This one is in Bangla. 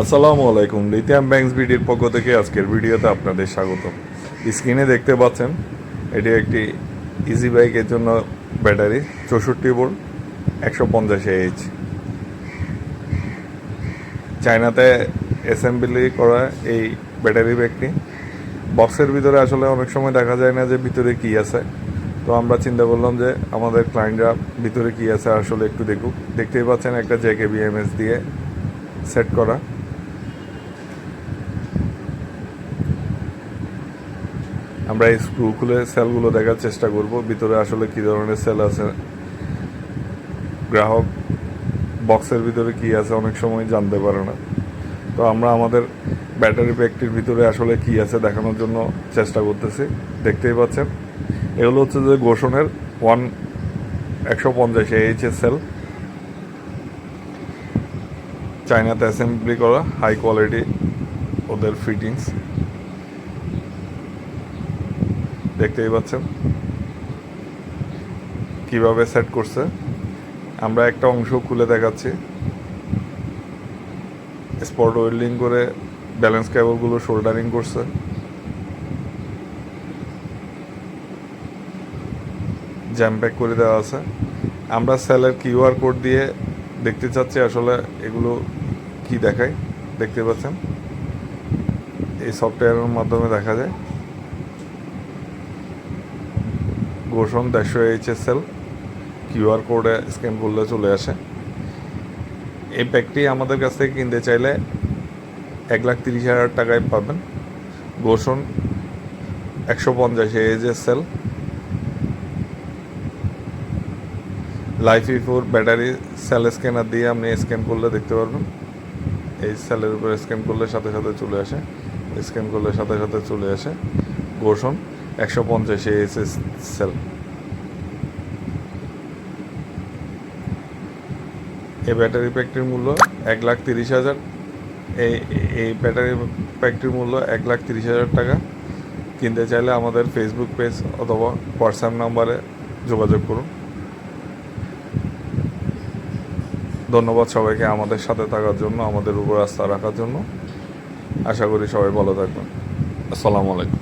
আসসালামু আলাইকুম লিথিয়াম ব্যাংকস বিডির পক্ষ থেকে আজকের ভিডিওতে আপনাদের স্বাগত স্ক্রিনে দেখতে পাচ্ছেন, এটি একটি ইজি বাইকের জন্য ব্যাটারি, চৌষট্টি ভোল্ট, একশো পঞ্চাশ এইচ চায়নাতে অ্যাসেম্বলি করা এই ব্যাটারি ব্যাগটি। বক্সের ভিতরে আসলে অনেক সময় দেখা যায় না যে ভিতরে কি আছে। তো আমরা চিন্তা করলাম যে আমাদের ক্লায়েন্টরা ভিতরে কি আছে আসলে একটু দেখুক। দেখতেই পাচ্ছেন একটা জেকে বিএমএস দিয়ে সেট করা। আমরা এই স্ক্রু খুলে সেলগুলো দেখার চেষ্টা করব। ভিতরে আসলে কি ধরনের সেল আছে? গ্রাহক বক্সের ভিতরে কি আছে অনেক সময় জানতে পারে না। তো আমরা আমাদের ব্যাটারি প্যাকটির ভিতরে আসলে কি আছে দেখানোর জন্য চেষ্টা করতেছি। দেখতেই পাচ্ছেন। এগুলো হচ্ছে যে গোষণের ওয়ান একশো পঞ্চাশ এইচ এর সেল চায়নাতে অ্যাসেম্বলি করা হাই কোয়ালিটি ওদের ফিটিংস দেখতেই পাচ্ছেন। কীভাবে সেট করছে। আমরা একটা অংশ খুলে দেখাচ্ছি। স্পট ওয়েল্ডিং করে ব্যালেন্স কেবলগুলো শোল্ডারিং করছে। জ্যাম প্যাক করে দেওয়া আছে। আমরা সেলের কিউআর কোড দিয়ে দেখতে চাচ্ছি আসলে এগুলো কি দেখায়। দেখতে পাচ্ছেন। এই সফটওয়্যারের মাধ্যমে দেখা যায়। গোষণ দেড়শো এইচএসএল কিউআর কোডে স্ক্যান করলে চলে আসে। এই প্যাকটি আমাদের কাছ থেকে কিনতে চাইলে এক লাখ তিরিশ হাজার টাকায় পাবেন। গোষণ একশো পঞ্চাশ H S HSL life four battery cell scanner দিয়ে আপনি স্ক্যান করলে দেখতে পারবেন। এই সেলের উপরে স্ক্যান করলে সাথে সাথে চলে আসে। স্ক্যান করলে সাথে সাথে চলে আসে। গোষণ একশো পঞ্চাশ এস সেল এই ব্যাটারি প্যাকটির মূল্য এক লাখ তিরিশ হাজার। এই এই ব্যাটারি প্যাকটির মূল্য এক লাখ তিরিশ হাজার টাকা। কিনতে চাইলে আমাদের ফেসবুক পেজ অথবা হোয়াটসঅ্যাপ নাম্বারে যোগাযোগ করুন। ধন্যবাদ সবাইকে আমাদের সাথে থাকার জন্য, আমাদের উপর আস্থা রাখার জন্য। আশা করি সবাই ভালো থাকবেন। আসসালামু আলাইকুম।